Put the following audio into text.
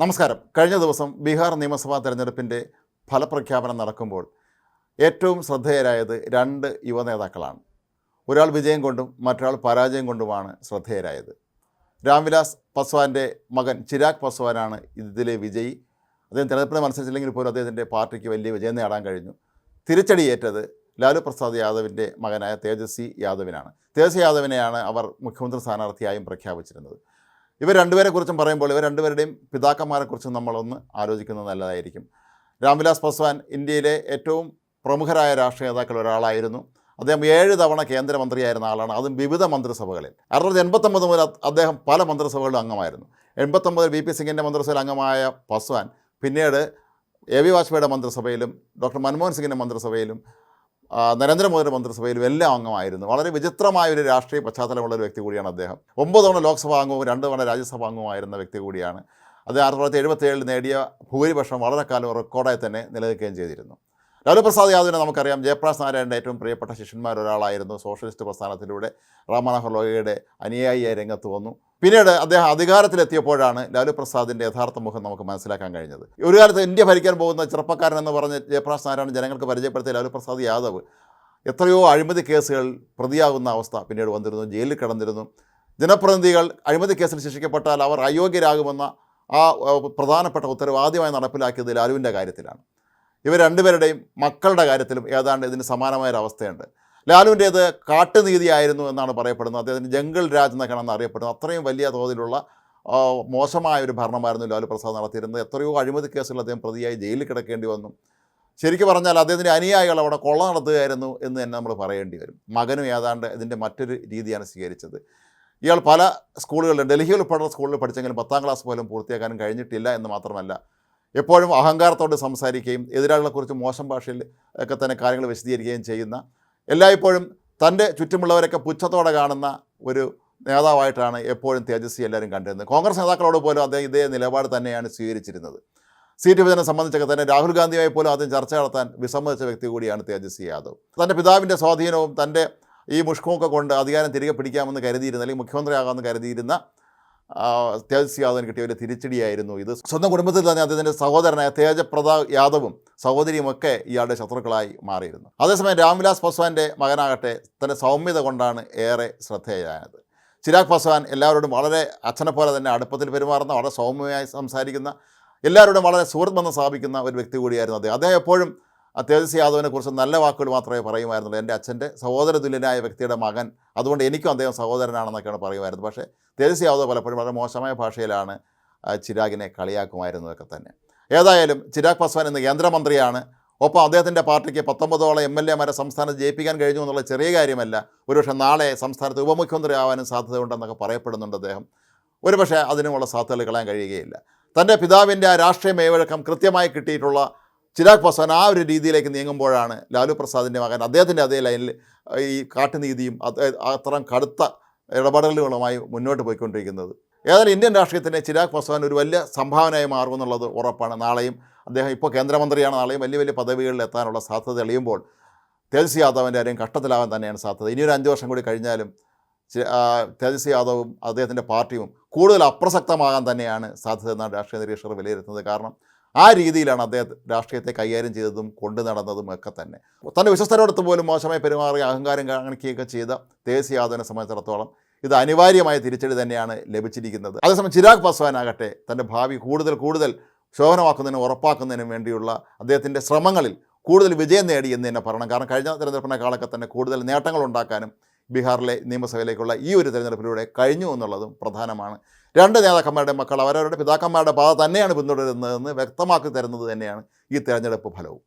നമസ്കാരം. കഴിഞ്ഞ ദിവസം ബീഹാർ നിയമസഭാ തെരഞ്ഞെടുപ്പിന്റെ ഫലപ്രഖ്യാപനം നടക്കുമ്പോൾ ഏറ്റവും ശ്രദ്ധേയരായത് രണ്ട് യുവനേതാക്കളാണ് ഒരാൾ വിജയം കൊണ്ടും മറ്റൊരാൾ പരാജയം കൊണ്ടുമാണ് ശ്രദ്ധേയരായത്. രാംവിലാസ് പസ്വാന്റെ മകൻ ചിരാഗ് പസ്വാനാണ് ഇതിലെ വിജയി. അദ്ദേഹം തെരഞ്ഞെടുപ്പിന് മത്സരിച്ചില്ലെങ്കിൽ പോലും അദ്ദേഹത്തിന്റെ പാർട്ടിക്ക് വലിയ വിജയം നേടാൻ കഴിഞ്ഞു. തിരിച്ചടിയേറ്റത് ലാലു പ്രസാദ് യാദവിന്റെ മകനായ തേജസ്വി യാദവിനാണ്. തേജസ്വി യാദവിനെയാണ് അവർ മുഖ്യമന്ത്രി സ്ഥാനാർത്ഥിയായും പ്രഖ്യാപിച്ചിരുന്നത്. ഇവർ രണ്ടുപേരെ കുറിച്ചും പറയുമ്പോൾ ഇവർ രണ്ടുപേരുടെയും പിതാക്കന്മാരെ പിതാക്കന്മാരെക്കുറിച്ചും നമ്മളൊന്ന് ആലോചിക്കുന്നത് നല്ലതായിരിക്കും. രാംവിലാസ് പസ്വാൻ ഇന്ത്യയിലെ ഏറ്റവും പ്രമുഖരായ രാഷ്ട്രീയ നേതാക്കൾ ഒരാളായിരുന്നു. അദ്ദേഹം ഏഴ് തവണ കേന്ദ്രമന്ത്രിയായിരുന്ന ആളാണ്. അതും വിവിധ മന്ത്രിസഭകളിൽ. അറുപത് എൺപത്തൊമ്പത് മുതൽ അദ്ദേഹം പല മന്ത്രിസഭകളിലും അംഗമായിരുന്നു. എൺപത്തൊമ്പതിൽ വി പി സിംഗിന്റെ മന്ത്രിസഭയിൽ അംഗമായ പസ്വാൻ പിന്നീട് എ വി വാജ്പേയിയുടെ മന്ത്രിസഭയിലും ഡോക്ടർ മൻമോഹൻ സിംഗിന്റെ മന്ത്രിസഭയിലും നരേന്ദ്രമോദിയുടെ മന്ത്രിസഭയിലും എല്ലാ അംഗമായിരുന്നു. വളരെ വിചിത്രമായ ഒരു രാഷ്ട്രീയ പശ്ചാത്തലമുള്ള ഒരു വ്യക്തി കൂടിയാണ് അദ്ദേഹം. ഒമ്പത് തവണ ലോക്സഭാ അംഗവും രണ്ട് തവണ രാജ്യസഭാ അംഗവുമായിരുന്ന വ്യക്തി കൂടിയാണ്. അത് ആയിരത്തി തൊള്ളായിരത്തി എഴുപത്തി നേടിയ ഭൂരിപക്ഷം വളരെ കാലം റെക്കോർഡായി തന്നെ നിലനിൽക്കുകയും ചെയ്തിരുന്നു. ലാലു പ്രസാദ് യാദവിനെ നമുക്കറിയാം. ജയപ്രകാശ് നാരായണന്റെ ഏറ്റവും പ്രിയപ്പെട്ട ശിഷ്യന്മാർ ഒരാളായിരുന്നു. സോഷ്യലിസ്റ്റ് പ്രസ്ഥാനത്തിലൂടെ റാം മനോഹർ ലോഹിയുടെ അനുയായിയായി രംഗത്ത് വന്നു. പിന്നീട് അദ്ദേഹം അധികാരത്തിലെത്തിയപ്പോഴാണ് ലാലു പ്രസാദിന്റെ യഥാർത്ഥ മുഖം നമുക്ക് മനസ്സിലാക്കാൻ കഴിഞ്ഞത്. ഒരു കാലത്ത് ഇന്ത്യ ഭരിക്കാൻ പോകുന്ന ചെറുപ്പക്കാരൻ എന്ന് പറഞ്ഞ് ജയപ്രകാശ് നാരായണൻ ജനങ്ങൾക്ക് പരിചയപ്പെടുത്തിയ ലാലു പ്രസാദ് യാദവ് എത്രയോ അഴിമതി കേസുകൾ പ്രതിയാകുന്ന അവസ്ഥ പിന്നീട് വന്നിരുന്നു. ജയിലിൽ കിടന്നിരുന്നു. ജനപ്രതിനിധികൾ അഴിമതി കേസിൽ ശിക്ഷിക്കപ്പെട്ടാൽ അവർ അയോഗ്യരാകുമെന്ന ആ പ്രധാനപ്പെട്ട ഉത്തരവ് ആദ്യമായി നടപ്പിലാക്കിയത് ലാലുവിന്റെ കാര്യത്തിലാണ്. ഇവർ രണ്ടുപേരുടെയും മക്കളുടെ കാര്യത്തിലും ഏതാണ്ട് ഇതിന് സമാനമായ ഒരു അവസ്ഥയുണ്ട് ലാലുവിന്റേത് കാട്ടുനീതിയായിരുന്നു എന്നാണ് പറയപ്പെടുന്നത്. അദ്ദേഹത്തിന് ജംഗിൾ രാജ് എന്നൊക്കെയാണെന്ന് അറിയപ്പെടുന്നത് അത്രയും വലിയ തോതിലുള്ള മോശമായ ഒരു ഭരണമായിരുന്നു ലാലു പ്രസാദ് നടത്തിയിരുന്നത്. എത്രയോ അഴിമതി കേസുകൾ അദ്ദേഹം പ്രതിയായി ജയിലിൽ കിടക്കേണ്ടി വന്നു. ശരിക്കും പറഞ്ഞാൽ അദ്ദേഹത്തിന്റെ അനുയായികൾ അവിടെ കൊള്ള നടത്തുകയായിരുന്നു എന്ന് തന്നെ നമ്മൾ പറയേണ്ടി വരും. മകനും ഏതാണ്ട് ഇതിന്റെ മറ്റൊരു രീതിയാണ് സ്വീകരിച്ചത്. ഇയാൾ പല സ്കൂളുകളിലും ഡൽഹിയിൽ ഉൾപ്പെടുന്ന സ്കൂളിൽ പഠിച്ചെങ്കിലും പത്താം ക്ലാസ് പോലും പൂർത്തിയാക്കാനും കഴിഞ്ഞിട്ടില്ല എന്ന് മാത്രമല്ല എപ്പോഴും അഹങ്കാരത്തോട് സംസാരിക്കുകയും എതിരാളികളെ എതിരാളികളെക്കുറിച്ച് മോശം ഭാഷയിൽ ഒക്കെ തന്നെ കാര്യങ്ങൾ വിശദീകരിക്കുകയും ചെയ്യുന്ന എല്ലായ്പ്പോഴും തന്റെ ചുറ്റുമുള്ളവരൊക്കെ പുച്ഛത്തോടെ കാണുന്ന ഒരു നേതാവായിട്ടാണ് എപ്പോഴും തേജസ്വി എല്ലാവരും കണ്ടിരുന്നത്. കോൺഗ്രസ് നേതാക്കളോട് പോലും അദ്ദേഹം ഇതേ നിലപാട് തന്നെയാണ് സ്വീകരിച്ചിരുന്നത്. സീറ്റ് വിഭജനം സംബന്ധിച്ചൊക്കെ തന്നെ രാഹുൽ ഗാന്ധിയായി പോലും ആദ്യം ചർച്ച നടത്താൻ വിസമ്മതിച്ച വ്യക്തി കൂടിയാണ് തേജസ്വി യാദവ്. തന്റെ പിതാവിന്റെ സ്വാധീനവും തന്റെ ഈ മുഷ്കുമൊക്കെ കൊണ്ട് അധികാരം തിരികെ പിടിക്കാമെന്ന് കരുതിയിരുന്ന അല്ലെങ്കിൽ മുഖ്യമന്ത്രിയാകാമെന്ന് കരുതിയിരുന്ന ആ, തേജസ്വി യാദവിന് കിട്ടിയ ഒരു തിരിച്ചടിയായിരുന്നു ഇത്. സ്വന്തം കുടുംബത്തിൽ തന്നെ അദ്ദേഹത്തിന്റെ സഹോദരനായ തേജപ്രതാപ് യാദവും സഹോദരിയുമൊക്കെ ഇയാളുടെ ശത്രുക്കളായി മാറിയിരുന്നു. അതേസമയം രാംവിലാസ് പസ്വാന്റെ മകനാകട്ടെ തന്റെ സൗമ്യത കൊണ്ടാണ് ഏറെ ശ്രദ്ധേയായത് ചിരാഗ് പസ്വാൻ എല്ലാവരോടും വളരെ അച്ഛനെ പോലെ തന്നെ അടുപ്പത്തിൽ പെരുമാറുന്ന വളരെ സൗമ്യമായി സംസാരിക്കുന്ന എല്ലാവരോടും വളരെ സുഹൃത്ത് ബന്ധം സ്ഥാപിക്കുന്ന ഒരു വ്യക്തി കൂടിയായിരുന്നു അദ്ദേഹം. അദ്ദേഹം എപ്പോഴും ആ തേജസ് യാദവിനെ കുറിച്ച് നല്ല വാക്കുകൾ മാത്രമേ പറയുമായിരുന്നുള്ളൂ. എന്റെ അച്ഛന്റെ സഹോദര തുല്യനായ വ്യക്തിയുടെ മകൻ. അതുകൊണ്ട് എനിക്കും അദ്ദേഹം സഹോദരനാണെന്നൊക്കെയാണ് പറയുമായിരുന്നത്. പക്ഷേ തേജസ് യാദവ് പലപ്പോഴും വളരെ മോശമായ ഭാഷയിലാണ് ചിരാഗിനെ കളിയാക്കുമായിരുന്നതൊക്കെ തന്നെ. ഏതായാലും ചിരാഗ് പസ്വാൻ ഇന്ന് കേന്ദ്രമന്ത്രിയാണ്. ഒപ്പം അദ്ദേഹത്തിന്റെ പാർട്ടിക്ക് പത്തൊമ്പതോളം എം എൽ എമാരെ സംസ്ഥാനത്ത് ജയിപ്പിക്കാൻ കഴിഞ്ഞു എന്നുള്ള ചെറിയ കാര്യമല്ല. ഒരുപക്ഷെ നാളെ സംസ്ഥാനത്ത് ഉപമുഖ്യമന്ത്രി ആവാനും സാധ്യതയുണ്ടെന്നൊക്കെ പറയപ്പെടുന്നുണ്ട് അദ്ദേഹം. ഒരുപക്ഷെ അതിനുമുള്ള സാധ്യതകൾ കളയാൻ കഴിയുകയില്ല. തന്റെ പിതാവിന്റെ ആ രാഷ്ട്രീയ മേവഴക്കം കൃത്യമായി കിട്ടിയിട്ടുള്ള ചിരാഗ് പസ്വാൻ ആ ഒരു രീതിയിലേക്ക് നീങ്ങുമ്പോഴാണ് ലാലു പ്രസാദിന്റെ മകൻ അദ്ദേഹത്തിന്റെ അതേ ലൈനിൽ ഈ കാട്ടുനീതിയും അത്രയും കടുത്ത ഇടപെടലുകളുമായി മുന്നോട്ട് പോയിക്കൊണ്ടിരിക്കുന്നത്. ഏതായാലും ഇന്ത്യൻ രാഷ്ട്രീയത്തിന് ചിരാഗ് പസ്വാൻ ഒരു വലിയ സംഭാവനയായി മാറുമെന്നുള്ളത് ഉറപ്പാണ്. നാളെയും അദ്ദേഹം ഇപ്പോൾ കേന്ദ്രമന്ത്രിയാണ്. നാളെയും വലിയ വലിയ പദവികളിൽ എത്താനുള്ള സാധ്യത തെളിയുമ്പോൾ തേജസ്വി യാദവിന്റെ ആരെയും കഷ്ടത്തിലാവാൻ തന്നെയാണ് സാധ്യത. ഇനിയൊരു അഞ്ച് വർഷം കൂടി കഴിഞ്ഞാലും തേജസ് യാദവും അദ്ദേഹത്തിന്റെ പാർട്ടിയും കൂടുതൽ അപ്രസക്തമാകാൻ തന്നെയാണ് സാധ്യത എന്നാണ് രാഷ്ട്രീയ നിരീക്ഷകർ വിലയിരുത്തുന്നത്. കാരണം ആ രീതിയിലാണ് അദ്ദേഹം രാഷ്ട്രീയത്തെ കൈകാര്യം ചെയ്തതും കൊണ്ടു നടന്നതും ഒക്കെ തന്നെ. തന്റെ വിശ്വസ്തരോടൊത്ത് പോലും മോശമായി പെരുമാറി അഹങ്കാരം കാണിക്കുകയൊക്കെ ചെയ്ത ദേശീയ യാദവിനെ സംബന്ധിച്ചിടത്തോളം ഇത് അനിവാര്യമായ തിരിച്ചടി തന്നെയാണ് ലഭിച്ചിരിക്കുന്നത്. അതേസമയം ചിരാഗ് പാസ്വാൻ ആകട്ടെ തന്റെ ഭാവി കൂടുതൽ കൂടുതൽ ശോഭനമാക്കുന്നതിനും ഉറപ്പാക്കുന്നതിനും വേണ്ടിയുള്ള അദ്ദേഹത്തിന്റെ ശ്രമങ്ങളിൽ കൂടുതൽ വിജയം നേടി എന്ന് തന്നെ പറയണം. കാരണം കഴിഞ്ഞ തെരഞ്ഞെടുപ്പിനേക്കാളൊക്കെ തന്നെ കൂടുതൽ നേട്ടങ്ങൾ ഉണ്ടാക്കാനും ബീഹാറിലെ നിയമസഭയിലേക്കുള്ള ഈ ഒരു തെരഞ്ഞെടുപ്പിലൂടെ കഴിഞ്ഞു എന്നുള്ളതും പ്രധാനമാണ്. രണ്ട് നേതാക്കന്മാരുടെ മക്കൾ അവരവരുടെ പിതാക്കന്മാരുടെ പാത തന്നെയാണ് പിന്തുടരുന്നതെന്ന് വ്യക്തമാക്കി തരുന്നത് തന്നെയാണ് ഈ തെരഞ്ഞെടുപ്പ് ഫലവും.